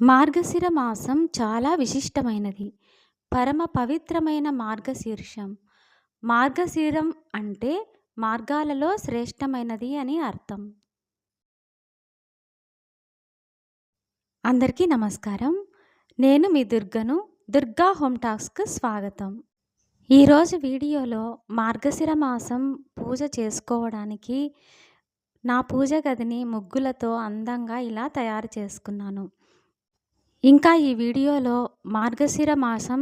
మార్గశిర మాసం చాలా విశిష్టమైనది. పరమ పవిత్రమైన మార్గశీర్షం. మార్గశీరం అంటే మార్గాలలో శ్రేష్టమైనది అని అర్థం. అందరికీ నమస్కారం. నేను మీ దుర్గను. దుర్గా హోమ్ టాక్స్‌కు స్వాగతం. ఈరోజు వీడియోలో మార్గశిర మాసం పూజ చేసుకోవడానికి నా పూజ గదిని ముగ్గులతో అందంగా ఇలా తయారు చేసుకున్నాను. ఇంకా ఈ వీడియోలో మార్గశిర మాసం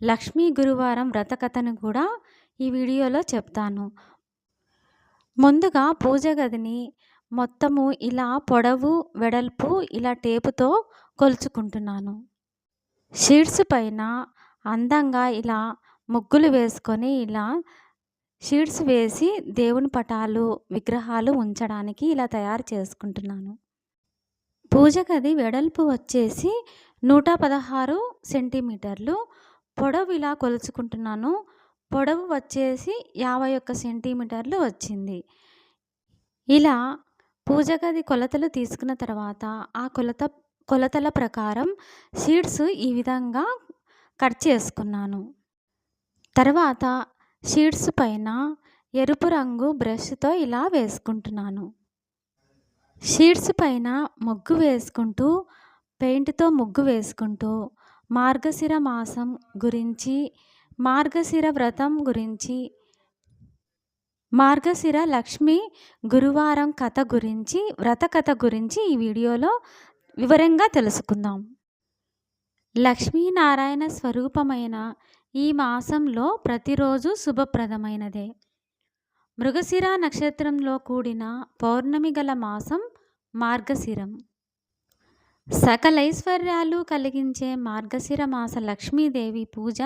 లక్ష్మీ గురువారం వ్రత కథను కూడా ఈ వీడియోలో చెప్తాను. ముందుగా పూజ గదిని మొత్తము ఇలా పొడవు, వెడల్పు ఇలా టేపుతో కొలుచుకుంటున్నాను. షీట్స్ పైన అందంగా ఇలా ముగ్గులు వేసుకొని ఇలా షీట్స్ వేసి దేవుని పటాలు, విగ్రహాలు ఉంచడానికి ఇలా తయారు చేసుకుంటున్నాను. పూజ గది వెడల్పు వచ్చేసి 116 సెంటీమీటర్లు. పొడవు ఇలా కొలుచుకుంటున్నాను. పొడవు వచ్చేసి 51 సెంటీమీటర్లు వచ్చింది. ఇలా పూజ గది కొలతలు తీసుకున్న తర్వాత ఆ కొలత కొలతల ప్రకారం షీట్స్ ఈ విధంగా కట్ చేసుకున్నాను. తర్వాత షీట్స్ పైన ఎరుపు రంగు బ్రష్‌తో ఇలా వేసుకుంటున్నాను. షీట్స్ పైన ముగ్గు వేసుకుంటూ పెయింట్‌తో ముగ్గు వేసుకుంటూ మార్గశిర మాసం గురించి, మార్గశిర వ్రతం గురించి, మార్గశిర లక్ష్మి గురువారం కథ గురించి, వ్రత కథ గురించి ఈ వీడియోలో వివరంగా తెలుసుకుందాం. లక్ష్మీనారాయణ స్వరూపమైన ఈ మాసంలో ప్రతిరోజు శుభప్రదమైనదే. మృగశిర నక్షత్రంలో కూడిన పౌర్ణమి గల మాసం మార్గశిరం. సకలైశ్వర్యాలు కలిగించే మార్గశిర మాస లక్ష్మీదేవి పూజ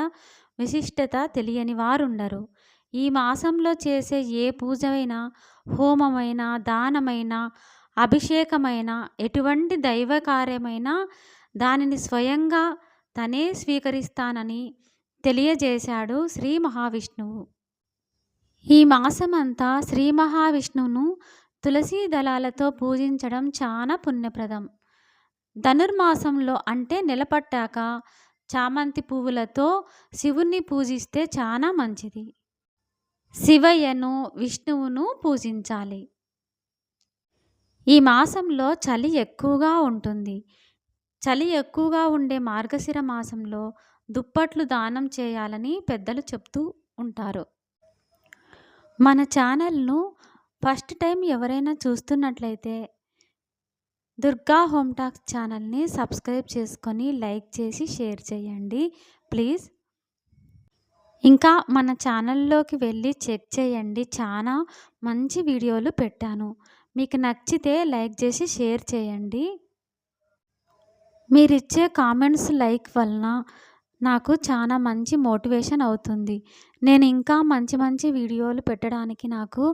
విశిష్టత తెలియని వారుండరు. ఈ మాసంలో చేసే ఏ పూజైనా, హోమమైనా, దానమైనా, అభిషేకమైన ఎటువంటి దైవ కార్యమైనా దానిని స్వయంగా తనే స్వీకరిస్తానని తెలియజేశాడు శ్రీ మహావిష్ణువు. ఈ మాసమంతా శ్రీ మహావిష్ణువును తులసీ దళాలతో పూజించడం చాలా పుణ్యప్రదం. ధనుర్మాసంలో అంటే నిలబట్టాక చామంతి పువ్వులతో శివుణ్ణి పూజిస్తే చాలా మంచిది. శివయ్యను, విష్ణువును పూజించాలి. ఈ మాసంలో చలి ఎక్కువగా ఉంటుంది. చలి ఎక్కువగా ఉండే మార్గశిర మాసంలో దుప్పట్లు దానం చేయాలని పెద్దలు చెప్తూ ఉంటారు. మన ఛానల్‌ను ఫస్ట్ టైం ఎవరైనా చూస్తున్నట్లయితే దుర్గా హోమ్ టాక్స్ ఛానల్‌ని సబ్స్క్రైబ్ చేసుకొని, లైక్ చేసి, షేర్ చేయండి ప్లీజ్. ఇంకా మన ఛానల్‌లోకి వెళ్ళి చెక్ చేయండి. చాలా మంచి వీడియోలు పెట్టాను. మీకు నచ్చితే లైక్ చేసి, షేర్ చేయండి. మీరిచ్చే కామెంట్స్, లైక్ వలన నాకు చాలా మంచి మోటివేషన్ అవుతుంది. నేను ఇంకా మంచి మంచి వీడియోలు పెట్టడానికి నాకు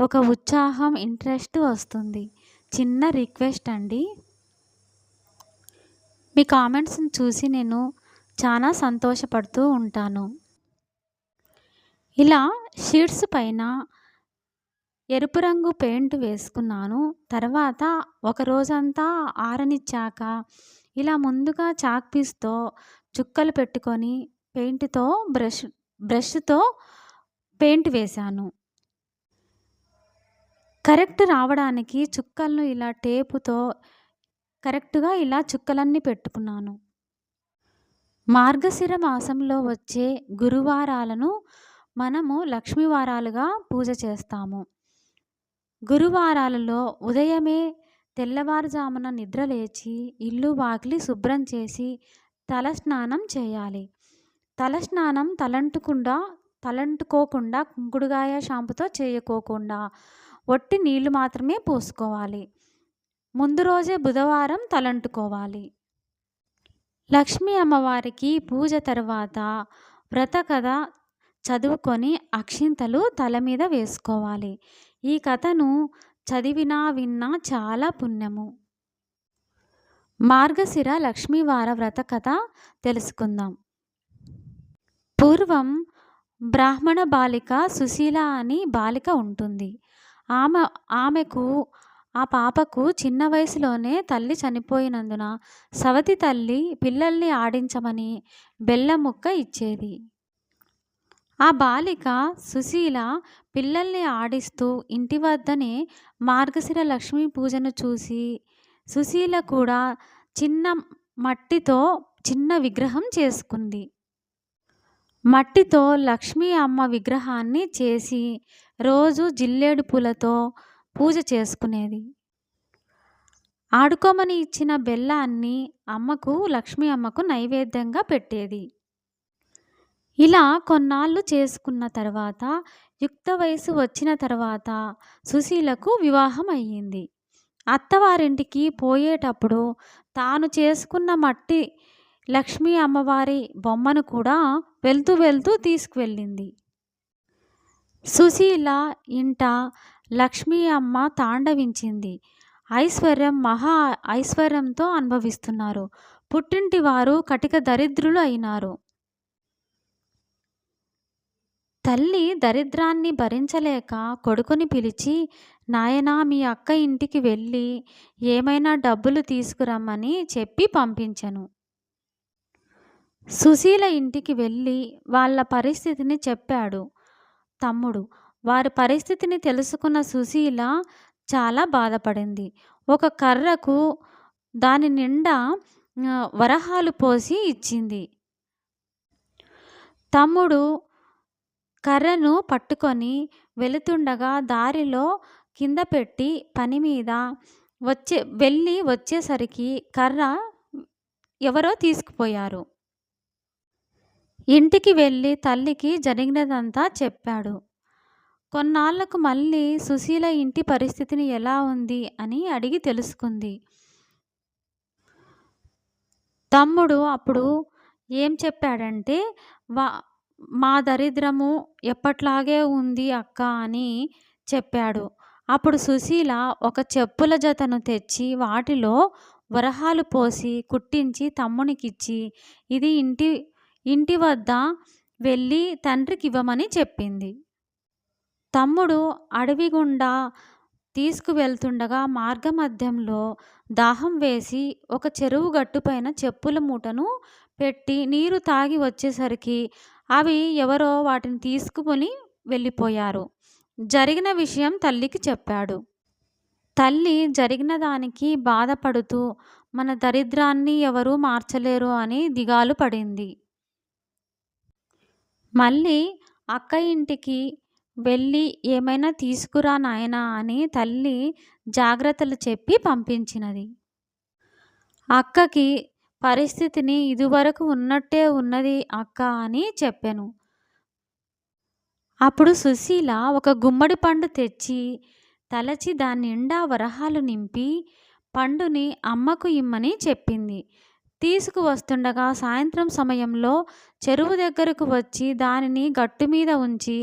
ఒక ఉత్సాహం, ఇంట్రెస్ట్ వస్తుంది. చిన్న రిక్వెస్ట్ అండి. మీ కామెంట్స్‌ని చూసి నేను చాలా సంతోషపడుతూ ఉంటాను. ఇలా షీట్స్ పైన ఎరుపు రంగు పెయింట్ వేసుకున్నాను. తర్వాత ఒక రోజంతా ఆరనిచ్చాక ఇలా ముందుగా చాక్ పీస్‌తో చుక్కలు పెట్టుకొని పెయింట్‌తో బ్రష్ బ్రష్‌తో పెయింట్ వేశాను. కరెక్ట్ రావడానికి చుక్కలను ఇలా టేపుతో కరెక్ట్‌గా ఇలా చుక్కలన్నీ పెట్టుకున్నాను. మార్గశిర మాసంలో వచ్చే గురువారాలను మనము లక్ష్మీవారాలుగా పూజ చేస్తాము. గురువారాలలో ఉదయమే తెల్లవారుజామున నిద్ర లేచి ఇల్లు వాకిలి శుభ్రం చేసి తలస్నానం చేయాలి. తలస్నానం తలంటుకుండా తలంటుకోకుండా కుంకుడుగాయ షాంపూతో చేయకోకుండా ఒట్టి నీళ్ళు మాత్రమే పోసుకోవాలి. ముందు రోజే బుధవారం తలంటుకోవాలి. లక్ష్మీ అమ్మవారికి పూజ తర్వాత వ్రత కథ చదువుకొని అక్షింతలు తల మీద వేసుకోవాలి. ఈ కథను చదివినా, విన్నా చాలా పుణ్యము. మార్గశిర లక్ష్మీవార వ్రత కథ తెలుసుకుందాం. పూర్వం బ్రాహ్మణ బాలిక సుశీల అని బాలిక ఉంటుంది. ఆమె ఆమెకు ఆ పాపకు చిన్న వయసులోనే తల్లి చనిపోయినందున సవతి తల్లి పిల్లల్ని ఆడించమని బెల్లం ముక్క ఇచ్చేది. ఆ బాలిక సుశీల పిల్లల్ని ఆడిస్తూ ఇంటి వద్దనే మార్గశిర లక్ష్మీ పూజను చూసి సుశీల కూడా చిన్న మట్టితో చిన్న విగ్రహం చేసుకుంది. మట్టితో లక్ష్మీ అమ్మ విగ్రహాన్ని చేసి రోజు జిల్లేడు పూలతో పూజ చేసుకునేది. ఆడుకోమని ఇచ్చిన బెల్లాన్ని అమ్మకు లక్ష్మీ అమ్మకు నైవేద్యంగా పెట్టేది. ఇలా కొన్నాళ్ళు చేసుకున్న తర్వాత యుక్త వయసు వచ్చిన తర్వాత సుశీలకు వివాహం అయ్యింది. అత్తవారింటికి పోయేటప్పుడు తాను చేసుకున్న మట్టి లక్ష్మీ అమ్మవారి బొమ్మను కూడా వెళ్తూ వెళ్తూ తీసుకువెళ్ళింది. సుశీల ఇంట లక్ష్మీ అమ్మ తాండవించింది. ఐశ్వర్యం మహా ఐశ్వర్యంతో అనుభవిస్తున్నారు. పుట్టింటి వారు కటిక దరిద్రులు అయినారు. తల్లి దరిద్రాన్ని భరించలేక కొడుకుని పిలిచి నాయనా మీ అక్క ఇంటికి వెళ్ళి ఏమైనా డబ్బులు తీసుకురమ్మని చెప్పి పంపించెను. సుశీల ఇంటికి వెళ్ళి వాళ్ళ పరిస్థితిని చెప్పాడు తమ్ముడు. వారి పరిస్థితిని తెలుసుకున్న సుశీల చాలా బాధపడింది. ఒక కర్రకు దాని నిండా వరహాలు పోసి ఇచ్చింది. తమ్ముడు కర్రను పట్టుకొని వెళుతుండగా దారిలో కింద పెట్టి పని పనిమీద వచ్చే వెళ్ళి వచ్చేసరికి కర్ర ఎవరో తీసుకుపోయారు. ఇంటికి వెళ్ళి తల్లికి జరిగినదంతా చెప్పాడు. కొన్నాళ్ళకు మళ్ళీ సుశీల ఇంటి పరిస్థితిని ఎలా ఉంది అని అడిగి తెలుసుకుంది. తమ్ముడు అప్పుడు ఏం చెప్పాడంటే వా మా దరిద్రము ఎప్పట్లాగే ఉంది అక్కా అని చెప్పాడు. అప్పుడు సుశీల ఒక చెప్పుల జతను తెచ్చి వాటిలో వరహాలు పోసి కుట్టించి తమ్మునికిచ్చి ఇది ఇంటి ఇంటి వద్ద వెళ్ళి తండ్రికి ఇవ్వమని చెప్పింది. తమ్ముడు అడవి గుండా తీసుకువెళ్తుండగా మార్గమధ్యంలో దాహం వేసి ఒక చెరువు గట్టుపైన చెప్పుల మూటను పెట్టి నీరు తాగి వచ్చేసరికి అవి ఎవరో వాటిని తీసుకుని వెళ్ళిపోయారు. జరిగిన విషయం తల్లికి చెప్పాడు. తల్లి జరిగిన దానికి బాధపడుతూ మన దరిద్రాన్ని ఎవరూ మార్చలేరు అని దిగాలు పడింది. మళ్ళీ అక్క ఇంటికి వెళ్ళి ఏమైనా తీసుకురా నాయనా అని తల్లి జాగ్రత్తలు చెప్పి పంపించినది. అక్కకి పరిస్థితిని ఇదివరకు ఉన్నట్టే ఉన్నది అక్కా అని చెప్పాను అప్పుడు సుశీల ఒక గుమ్మడి పండు తెచ్చి తలచి దాని నిండా వరహాలు నింపి పండుని అమ్మకు ఇమ్మని చెప్పింది. తీసుకువస్తుండగా సాయంత్రం సమయంలో చెరువు దగ్గరకు వచ్చి దానిని గట్టు మీద ఉంచి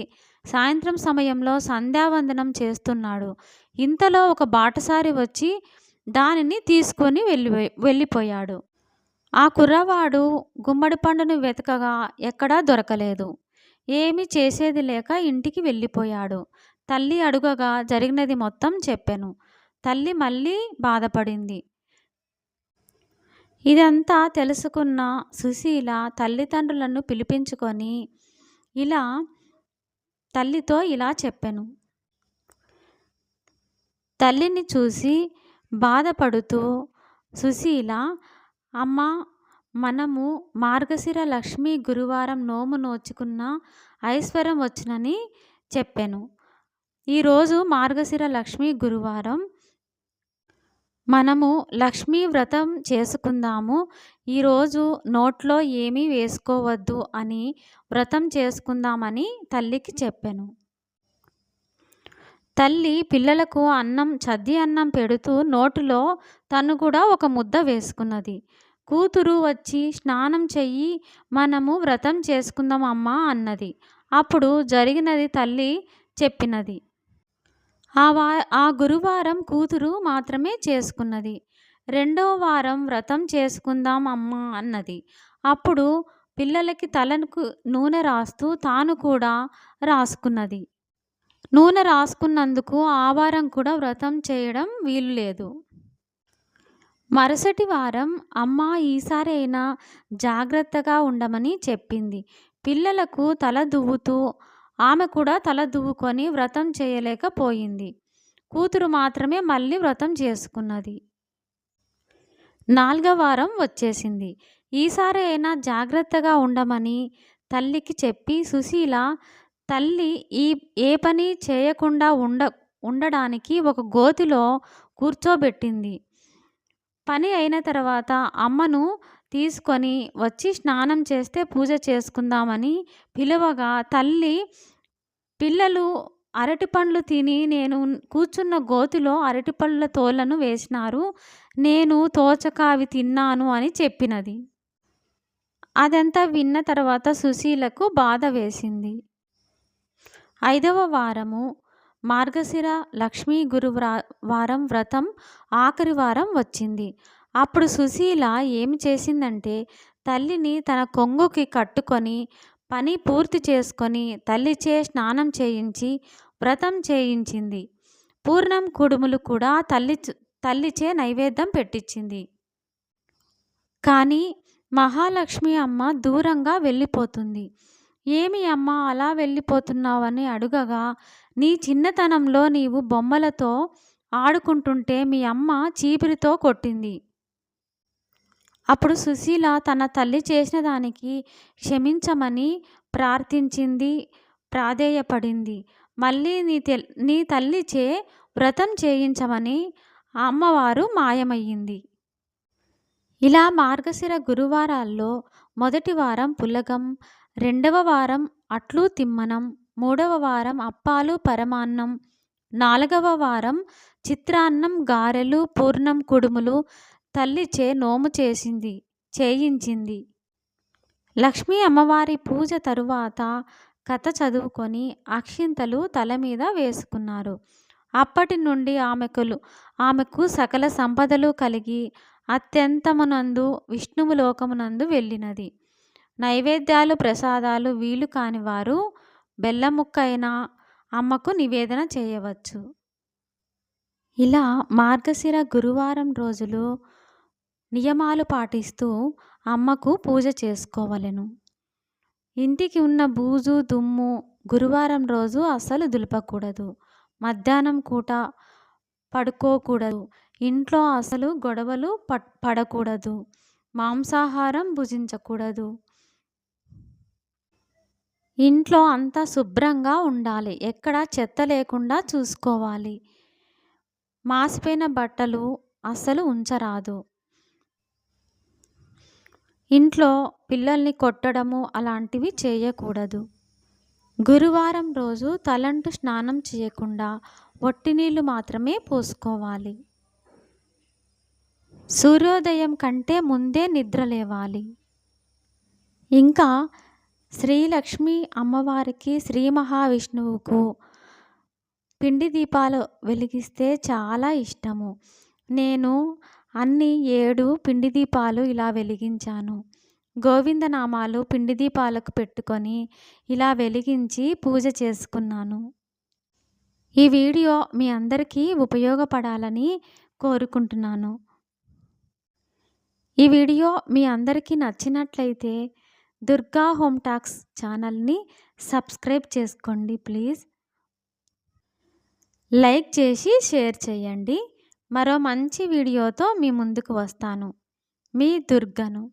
సాయంత్రం సమయంలో సంధ్యావందనం చేస్తున్నాడు. ఇంతలో ఒక బాటసారి వచ్చి దానిని తీసుకొని వెళ్ళి వెళ్ళిపోయాడు. ఆ కుర్రవాడు గుమ్మడి పండును వెతకగా ఎక్కడా దొరకలేదు. ఏమీ చేసేది లేక ఇంటికి వెళ్ళిపోయాడు. తల్లి అడుగగా జరిగినది మొత్తం చెప్పాను తల్లి మళ్ళీ బాధపడింది. ఇదంతా తెలుసుకున్న సుశీల తల్లిదండ్రులను పిలిపించుకొని ఇలా తల్లితో ఇలా చెప్పాను తల్లిని చూసి బాధపడుతూ సుశీల అమ్మ మనము మార్గశిర లక్ష్మి గురువారం నోము నోచుకున్న ఐశ్వర్యం వచ్చునని చెప్పాను ఈరోజు మార్గశిర లక్ష్మి గురువారం. మనము లక్ష్మీ వ్రతం చేసుకుందాము. ఈరోజు నోట్లో ఏమీ వేసుకోవద్దు అని వ్రతం చేసుకుందామని తల్లికి చెప్పాను తల్లి పిల్లలకు అన్నం చద్ది అన్నం పెడుతూ నోటిలో తను కూడా ఒక ముద్ద వేసుకున్నది. కూతురు వచ్చి స్నానం చెయ్యి మనము వ్రతం చేసుకుందాం అమ్మా అన్నది. అప్పుడు జరిగినది తల్లి చెప్పినది. ఆ వా ఆ గురువారం కూతురు మాత్రమే చేసుకున్నది. రెండో వారం వ్రతం చేసుకుందాం అమ్మా అన్నది. అప్పుడు పిల్లలకి తలకు నూనె రాస్తూ తాను కూడా రాసుకున్నది. నూనె రాసుకున్నందుకు ఆ వారం కూడా వ్రతం చేయడం వీలు లేదు మరుసటి వారం అమ్మ ఈసారైనా జాగ్రత్తగా ఉండమని చెప్పింది. పిల్లలకు తల దువ్వుతూ ఆమె కూడా తల దువ్వుకొని వ్రతం చేయలేకపోయింది. కూతురు మాత్రమే మళ్ళీ వ్రతం చేసుకున్నది. నాలుగవ వారం వచ్చేసింది. ఈసారి అయినా జాగ్రత్తగా ఉండమని తల్లికి చెప్పి సుశీల తల్లి ఈ ఏ పని చేయకుండా ఉండ ఉండడానికి ఒక గోతిలో కూర్చోబెట్టింది. పని అయిన తర్వాత అమ్మను తీసుకొని వచ్చి స్నానం చేస్తే పూజ చేసుకుందామని పిలువగా తల్లి పిల్లలు అరటిపండ్లు తిని నేను కూర్చున్న గోతిలో అరటిపండ్ల తోలను వేసినారు. నేను తోచక అవి తిన్నాను అని చెప్పినది. అదంతా విన్న తర్వాత సుశీలకు బాధ వేసింది. ఐదవ వారము మార్గశిర లక్ష్మీ గురు వారం వ్రతం ఆఖరి వారం వచ్చింది. అప్పుడు సుశీల ఏమి చేసిందంటే తల్లిని తన కొంగుకి కట్టుకొని పని పూర్తి చేసుకొని తల్లిచే స్నానం చేయించి వ్రతం చేయించింది. పూర్ణం కుడుములు కూడా తల్లి తల్లిచే నైవేద్యం పెట్టించింది కానీ మహాలక్ష్మి అమ్మ దూరంగా వెళ్ళిపోతుంది. ఏమి అమ్మ అలా వెళ్ళిపోతున్నావని అడుగగా నీ చిన్నతనంలో నీవు బొమ్మలతో ఆడుకుంటుంటే మీ అమ్మ చీపిరితో కొట్టింది. అప్పుడు సుశీల తన తల్లి చేసిన దానికి క్షమించమని ప్రార్థించింది ప్రాధేయపడింది. మళ్ళీ నీ తె నీ తల్లిచే వ్రతం చేయించమని అమ్మవారు మాయమయ్యింది. ఇలా మార్గశిర గురువారాల్లో మొదటి వారం పులగం రెండవ వారం అట్లు తిమ్మనం మూడవ వారం అప్పాలు పరమాన్నం నాలుగవ వారం చిత్రాన్నం గారెలు పూర్ణం కుడుములు తల్లిచే నోము చేసింది చేయించింది. లక్ష్మీ అమ్మవారి పూజ తరువాత కథ చదువుకొని అక్షింతలు తల మీద వేసుకున్నారు. అప్పటి నుండి ఆమెకులు ఆమెకు సకల సంపదలు కలిగి అత్యంతమునందు విష్ణువు లోకమునందు వెళ్ళినది. నైవేద్యాలు ప్రసాదాలు వీలు కాని వారు బెల్లముక్కైనా అమ్మకు నివేదన చేయవచ్చు. ఇలా మార్గశిర గురువారం రోజులు నియమాలు పాటిస్తూ అమ్మకు పూజ చేసుకోవలెను. ఇంటికి ఉన్న బూజు దుమ్ము గురువారం రోజు అస్సలు దులపకూడదు. మధ్యాహ్నం కూట పడుకోకూడదు. ఇంట్లో అసలు గొడవలు పడకూడదు. మాంసాహారం భుజించకూడదు. ఇంట్లో అంతా శుభ్రంగా ఉండాలి. ఎక్కడ చెత్త లేకుండా చూసుకోవాలి. మాసిపోయిన బట్టలు అస్సలు ఉంచరాదు. ఇంట్లో పిల్లల్ని కొట్టడము అలాంటివి చేయకూడదు. గురువారం రోజు తలంటు స్నానం చేయకుండా ఒట్టి నీళ్ళు మాత్రమే పోసుకోవాలి. సూర్యోదయం కంటే ముందే నిద్ర లేవాలి. ఇంకా శ్రీలక్ష్మి అమ్మవారికి శ్రీ మహావిష్ణువుకు పిండి దీపాలు వెలిగిస్తే చాలా ఇష్టము. నేను అన్ని ఏడు పిండి దీపాలు ఇలా వెలిగించాను. గోవిందనామాలు పిండి దీపాలకు పెట్టుకొని ఇలా వెలిగించి పూజ చేసుకున్నాను. ఈ వీడియో మీ అందరికీ ఉపయోగపడాలని కోరుకుంటున్నాను. ఈ వీడియో మీ అందరికీ నచ్చినట్లయితే దుర్గా హోమ్ టాక్స్ ఛానల్ని సబ్స్క్రైబ్ చేసుకోండి ప్లీజ్. లైక్ చేసి షేర్ చేయండి. మరో మంచి వీడియోతో మీ ముందుకు వస్తాను. మీ దుర్గను.